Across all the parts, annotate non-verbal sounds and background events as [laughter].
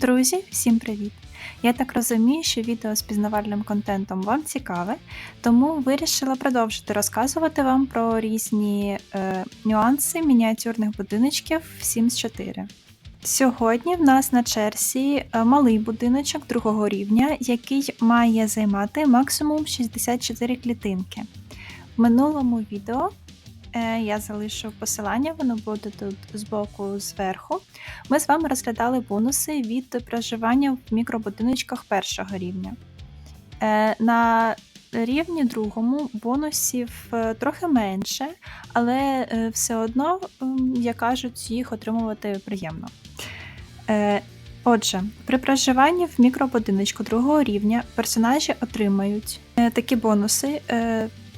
Друзі, всім привіт! Я так розумію, що відео з пізнавальним контентом вам цікаве, тому вирішила продовжити розказувати вам про різні е, нюанси мініатюрних будиночків в Sims 4. Сьогодні в нас на черзі е, малий будиночок другого рівня, який має займати максимум 64 клітинки. В минулому відео я залишу посилання, воно буде тут збоку зверху. Ми з вами розглядали бонуси від проживання в мікробудиночках першого рівня. Е, На рівні другому бонусів е, трохи менше, але е, все одно, як кажуть, їх отримувати приємно. Е, Отже, при проживанні в мікробудиночку другого рівня персонажі отримають е, такі бонуси.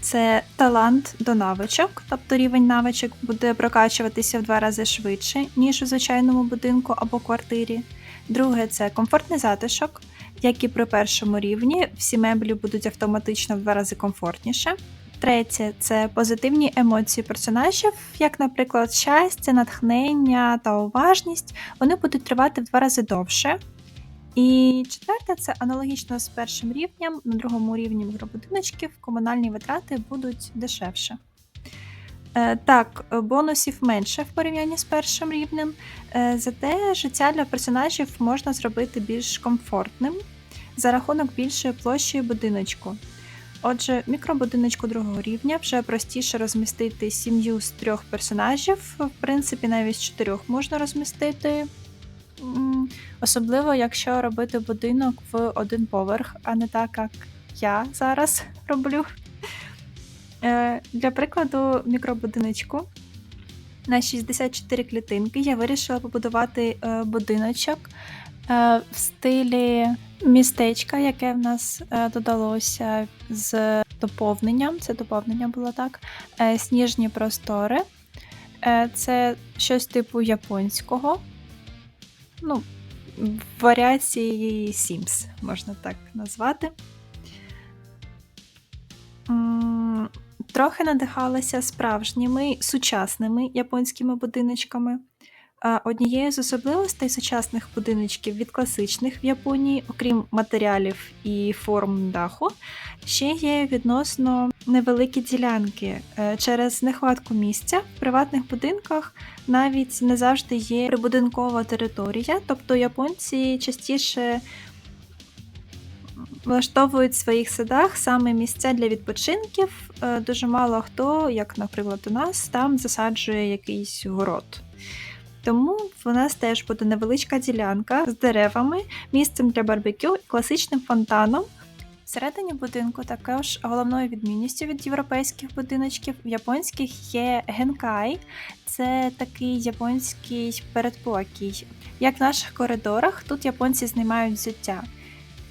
Це талант до навичок, тобто рівень навичок буде прокачуватися в два рази швидше, ніж у звичайному будинку або квартирі. Друге це комфортний затишок, як і при першому рівні, всі меблі будуть автоматично в два рази комфортніше. Третє це позитивні емоції персонажів, як, наприклад, щастя, натхнення та уважність. Вони будуть тривати в два рази довше. І четверте, це аналогічно з першим рівнем, на другому рівні мікробудиночків комунальні витрати будуть дешевше. Е, Так, бонусів менше в порівнянні з першим рівнем, е, зате життя для персонажів можна зробити більш комфортним за рахунок більшої площі будиночку. Отже, мікробудиночку другого рівня вже простіше розмістити сім'ю з трьох персонажів, в принципі, навіть з чотирьох можна розмістити. Особливо, якщо робити будинок в один поверх, а не так, як я зараз [laughs] роблю. Е, Для прикладу, мікробудиночку на 64 клітинки я вирішила побудувати е, будиночок е, в стилі містечка, яке в нас додалося з доповненням. Це доповнення було так. Сніжні простори. Це щось типу японського. Ну, варіації Sims, можна так назвати. Трохи надихалася справжніми сучасними японськими будиночками. Однією з особливостей сучасних будиночків від класичних в Японії, окрім матеріалів і форм даху, ще є відносно невеликі ділянки. Е, Через нехватку місця в приватних будинках навіть не завжди є прибудинкова територія, тобто японці частіше влаштовують в своїх садах саме місця для відпочинків. Е, Дуже мало хто, як, наприклад, у нас, там засаджує якийсь город. Тому в нас теж буде невеличка ділянка з деревами, місцем для барбекю і класичним фонтаном. Всередині будинку також головною відмінністю від європейських будиночків в японських є генкай. Це такий японський передпокій. Як в наших коридорах, тут японці знімають взуття.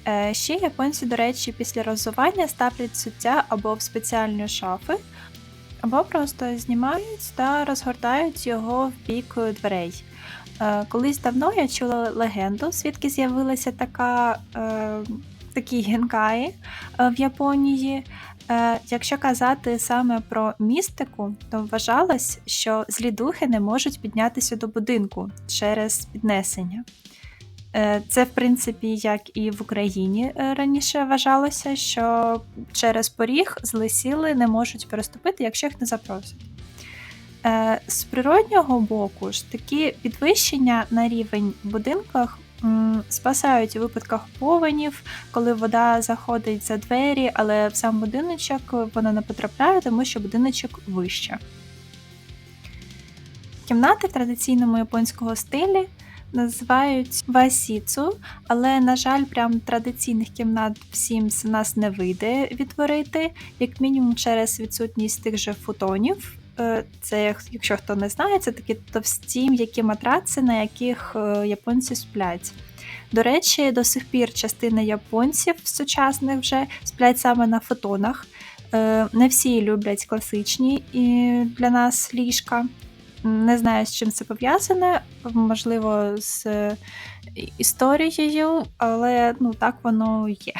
Е, Ще японці, до речі, після роззування ставлять взуття або в спеціальні шафи, або просто знімають та розгортають його в бік дверей. Е, Колись давно я чула легенду, звідки з'явилася така, е, такі генкаї е, в Японії. Якщо казати саме про містику, то вважалось, що злі духи не можуть піднятися до будинку через піднесення. Е, Це, в принципі, як і в Україні е, раніше вважалося, що через поріг злі сили не можуть переступити, якщо їх не запросять. Е, З природнього боку ж такі підвищення на рівень в будинках спасають у випадках повенів, коли вода заходить за двері, але в сам будиночок вона не потрапляє, тому що будиночок вище. Кімнати в традиційному японського стилі називають васіцу, але, на жаль, прям традиційних кімнат в Sims нас не вийде відтворити, як мінімум через відсутність тих же футонів. Е, Це, якщо хто не знає, це такі товсті м'які матраци, на яких е, японці сплять. До речі, до сих пір частина японців сучасних вже сплять саме на фотонах. Е, Не всі люблять класичні для нас ліжка. Не знаю, з чим це пов'язане, можливо, з е, історією, але ну, так воно є.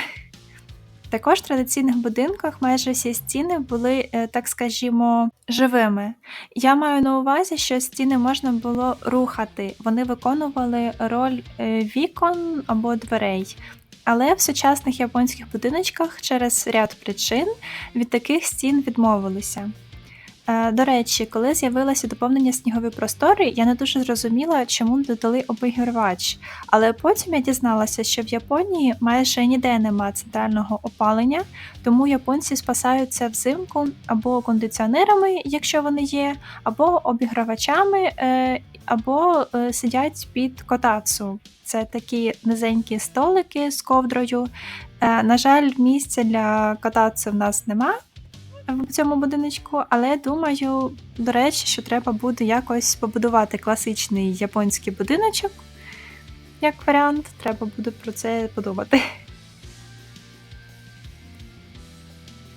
Також в традиційних будинках майже всі стіни були, е, так скажімо, живими. Я маю на увазі, що стіни можна було рухати, вони виконували роль е, вікон або дверей. Але в сучасних японських будиночках через ряд причин від таких стін відмовилися. Е, До речі, коли з'явилося доповнення снігові простори, я не дуже зрозуміла, чому додали обігрівач. Але потім я дізналася, що в Японії майже ніде нема центрального опалення, тому японці спасаються взимку або кондиціонерами, якщо вони є, або обігравачами, е, або е, сидять під котацу. Це такі низенькі столики з ковдрою. На жаль, місця для котацу в нас нема в цьому будиночку, але думаю, до речі, що треба буде якось побудувати класичний японський будиночок. Як варіант, треба буде про це подумати. [laughs]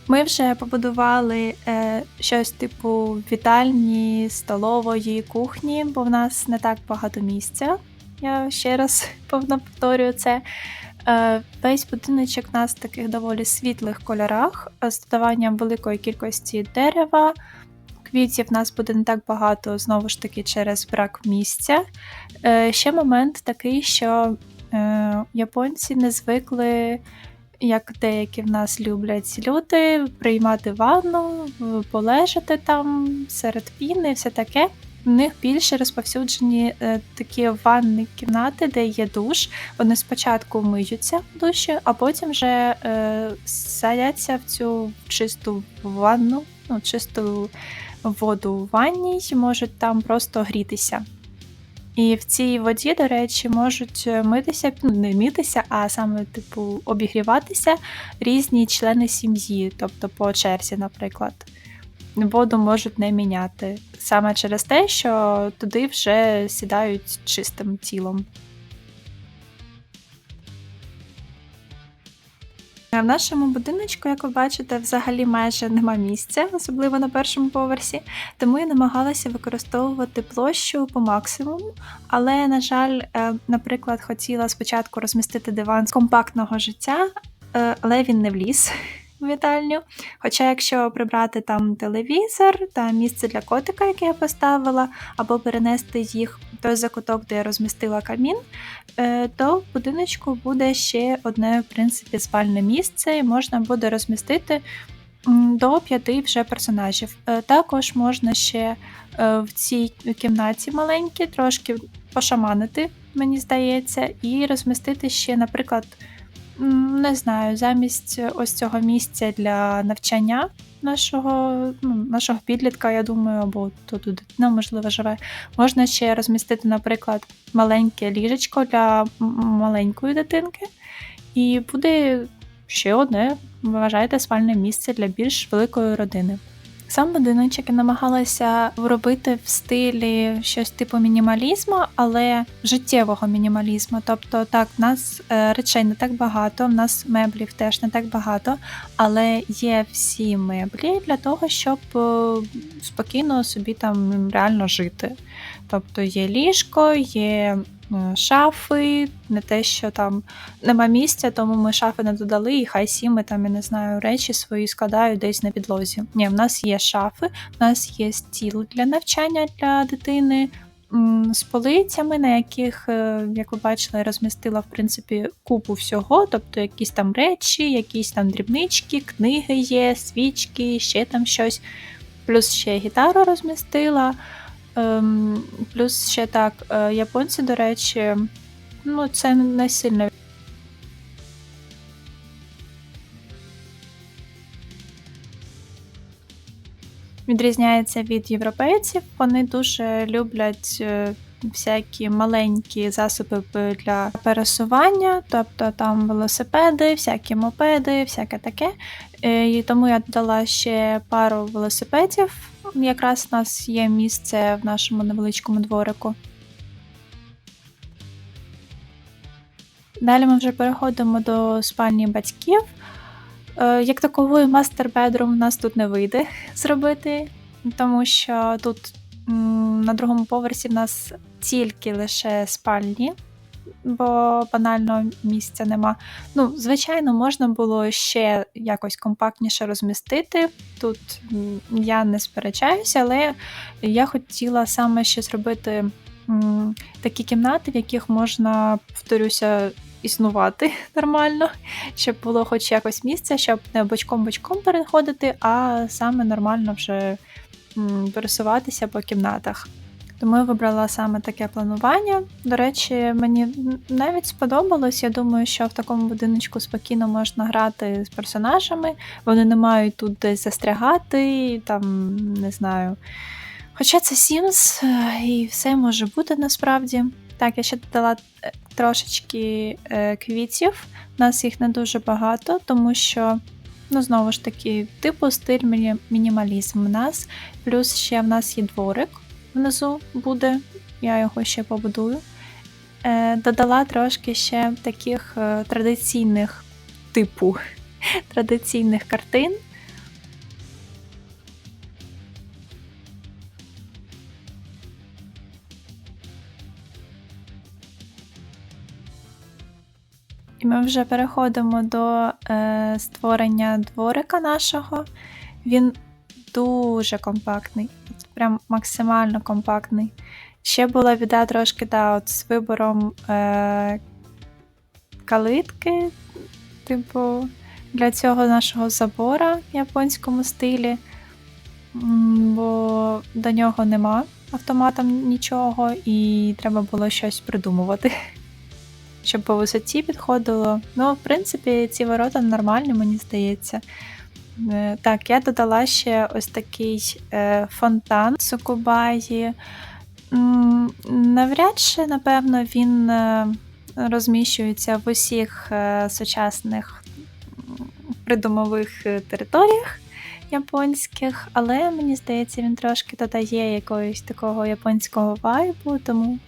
Ми вже побудували е, щось типу вітальні, столової, кухні, бо в нас не так багато місця. Я ще раз [laughs] повторюю це. Е, Весь будиночок у нас в таких доволі світлих кольорах, е, з додаванням великої кількості дерева. Квітів нас буде не так багато, знову ж таки, через брак місця. Е, Ще момент такий, що японці не звикли, як деякі в нас люблять люди, приймати ванну, полежати там серед піни, все таке. В них більше розповсюджені е, такі ванні кімнати, де є душ. Вони спочатку миються в душі, а потім вже е, садяться в цю чисту ванну, ну, чисту воду в ванні і можуть там просто грітися. І в цій воді, до речі, можуть е, митися, ну, не митися, а саме, типу, обігріватися різні члени сім'ї, тобто по черзі, наприклад. Воду можуть не міняти саме через те, що туди вже сідають чистим тілом. В нашому будиночку, як ви бачите, взагалі майже нема місця, особливо на першому поверсі, тому я намагалася використовувати площу по максимуму. Але, на жаль, е, наприклад, хотіла спочатку розмістити диван з компактного життя, е, але він не вліз вітальню. Хоча, якщо прибрати там телевізор та місце для котика, яке я поставила, або перенести їх в той закуток, де я розмістила камін, е, то в будиночку буде ще одне, в принципі, спальне місце, і можна буде розмістити до п'яти вже персонажів. Е, Також можна ще е, в цій кімнаті маленькій трошки пошаманити, мені здається, і розмістити ще, наприклад, не знаю, замість ось цього місця для навчання нашого, ну, нашого підлітка, я думаю, або тут дитина, можливо, живе. Можна ще розмістити, наприклад, маленьке ліжечко для маленької дитинки, і буде ще одне, вважайте, спальне місце для більш великої родини. Сам будиночок я намагалася робити в стилі щось типу мінімалізму, але життєвого мінімалізму. Тобто, так, в нас е, речей не так багато, в нас меблів теж не так багато, але є всі меблі для того, щоб е, спокійно собі там реально жити. Тобто є ліжко, є шафи, не те, що там нема місця, тому ми шафи не додали, і хай сіми там, я не знаю, речі свої складають десь на підлозі. Ні, в нас є шафи, в нас є стіл для навчання для дитини. З полицями, на яких, е, як ви бачили, розмістила в принципі купу всього, тобто якісь там речі, якісь там дрібнички, книги є, свічки, ще там щось. Плюс ще гітару розмістила. Ем, плюс ще так, е, японці, до речі, ну це не сильно відрізняється від європейців. Вони дуже люблять е, всякі маленькі засоби для пересування, тобто там велосипеди, всякі мопеди, всяке таке. Е, І тому я додала ще пару велосипедів. Якраз у нас є місце в нашому невеличкому дворику. Далі ми вже переходимо до спальні батьків. Е, Як такової мастер-бедрум у нас тут не вийде [laughs] зробити, тому що тут на другому поверсі в нас тільки лише спальні. бо банально місця нема. Ну, звичайно, можна було ще якось компактніше розмістити. Тут я не сперечаюся, але я хотіла саме ще зробити такі кімнати, в яких можна, повторюся, існувати [laughs] нормально, щоб було хоч якось місце, щоб не бочком-бочком переходити, а саме нормально вже пересуватися по кімнатах. Тому я вибрала саме таке планування. До речі, мені навіть сподобалось. Я думаю, що в такому будиночку спокійно можна грати з персонажами. Вони не мають тут десь застрягати, там не знаю. Хоча це Sims, і все може бути насправді. Так, я ще додала е, трошечки е, квітів. У нас їх не дуже багато, тому що, ну, знову ж таки, типу стиль міні мінімалізм в нас. Плюс ще в нас є дворик внизу буде, я його ще побудую. Е, Додала трошки ще таких е, традиційних типу [laughs] традиційних картин. Ми вже переходимо до е, створення дворика нашого. Він дуже компактний, прям максимально компактний. Ще була біда трошки да, от з вибором е, калитки, типу, для цього нашого забора в японському стилі, бо до нього нема автоматом нічого, і треба було щось придумувати, щоб по висоті підходило. Ну, в принципі, ці ворота нормальні, мені здається. Е, так, я додала ще ось такий е, фонтан Сукубаї. Навряд чи, напевно, він е, розміщується в усіх сучасних придумових територіях японських, але мені здається, він трошки додає якогось такого японського вайбу, тому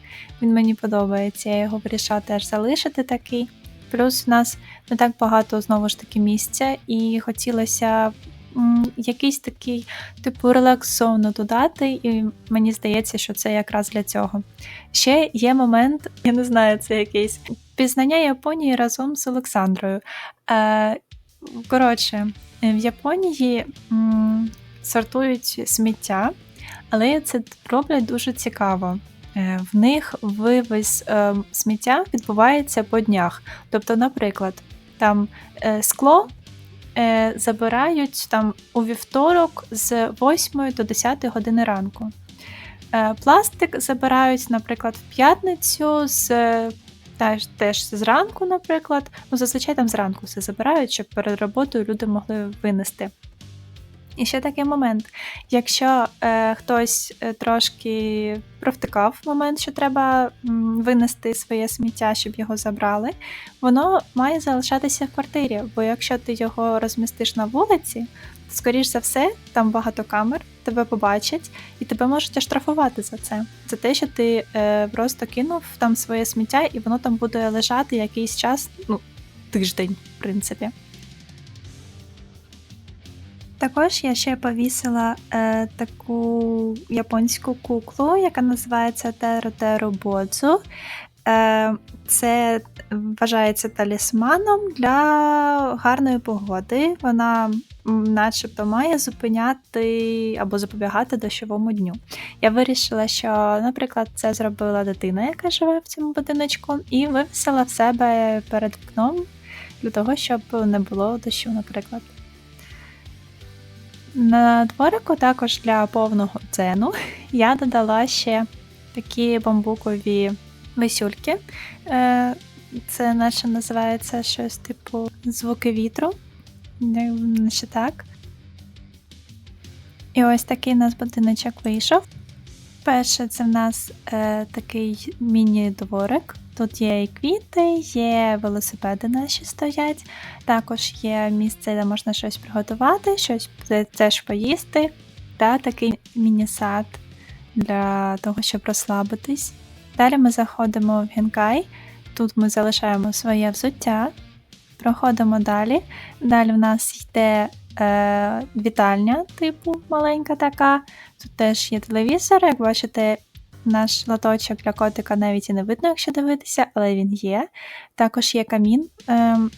він мені подобається. Я його вирішала теж залишити такий. Плюс у нас не так багато знову ж таки місця, і хотілося м, якийсь такий типу релакс-зону додати, і мені здається, що це якраз для цього. Ще є момент, [laughs] я не знаю, це якийсь пізнання Японії разом з Олександрою. Е, Коротше, в Японії м, сортують сміття, але це роблять дуже цікаво. Е, в них вивіз е, сміття відбувається по днях. Тобто, наприклад, там е, скло забирають там у вівторок з 8 до 10 години ранку. Пластик забирають, наприклад, в п'ятницю з теж, теж зранку, наприклад. Ну, зазвичай там зранку все забирають, щоб перед роботою люди могли винести. І ще такий момент: якщо е, хтось е, трошки провтикав момент, що треба винести своє сміття, щоб його забрали, воно має залишатися в квартирі. Бо якщо ти його розмістиш на вулиці, скоріш за все, там багато камер, тебе побачать, і тебе можуть оштрафувати за це. За те, що ти е, просто кинув там своє сміття, і воно там буде лежати якийсь час, ну, тиждень, в принципі. Також я ще повісила е, таку японську куклу, яка називається Теро Теро Бодзу. Е, Це вважається талісманом для гарної погоди. Вона начебто має зупиняти або запобігати дощовому дню. Я вирішила, що, наприклад, це зробила дитина, яка живе в цьому будиночку, і вивісила в себе перед вікном для того, щоб не було дощу, наприклад. На дворику також для повного дзену я додала ще такі бамбукові висюльки. Е, це наче називається щось типу звуки вітру. Ще так. І ось такий у нас будиночок вийшов. Перше, це в нас е, такий міні-дворик. Тут є і квіти, є велосипеди наші стоять. Також є місце, де можна щось приготувати, щось теж поїсти. Та такий міні-сад для того, щоб розслабитись. Далі ми заходимо в гінкай. Тут ми залишаємо своє взуття, проходимо далі. Далі в нас йде е, вітальня, типу маленька така. Тут теж є телевізор, як бачите, Наш лоточок для котика навіть і не видно, якщо дивитися, але він є. Також є камін. Ем,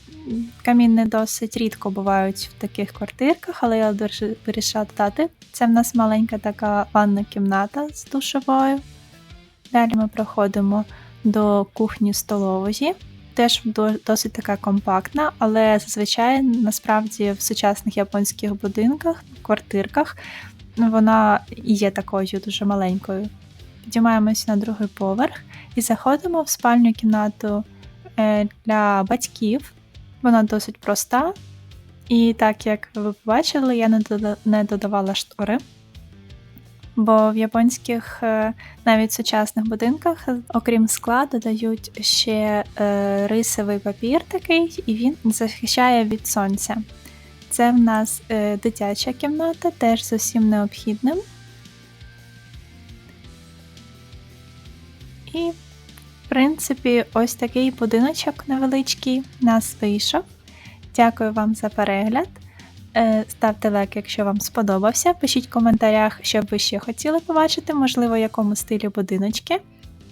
Каміни досить рідко бувають в таких квартирках, але я дуже вирішила додати. Це в нас маленька така ванна кімната з душовою. Далі ми проходимо до кухні столової. Теж до- досить така компактна, але зазвичай насправді в сучасних японських будинках, квартирках вона є такою дуже маленькою. Підіймаємося на другий поверх і заходимо в спальню кімнату е, для батьків. Вона досить проста. І так як ви побачили, я не додавала штори. Бо в японських, е, навіть сучасних будинках, е, окрім скла, додають ще е, рисовий папір такий, і він захищає від сонця. Це в нас дитяча кімната, теж з усім необхідним. І, в принципі, ось такий будиночок невеличкий нас вийшов. Дякую вам за перегляд. Е, Ставте лайк, якщо вам сподобався. Пишіть в коментарях, що б ви ще хотіли побачити, можливо, в якому стилі будиночки.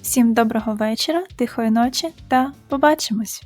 Всім доброго вечора, тихої ночі та побачимось!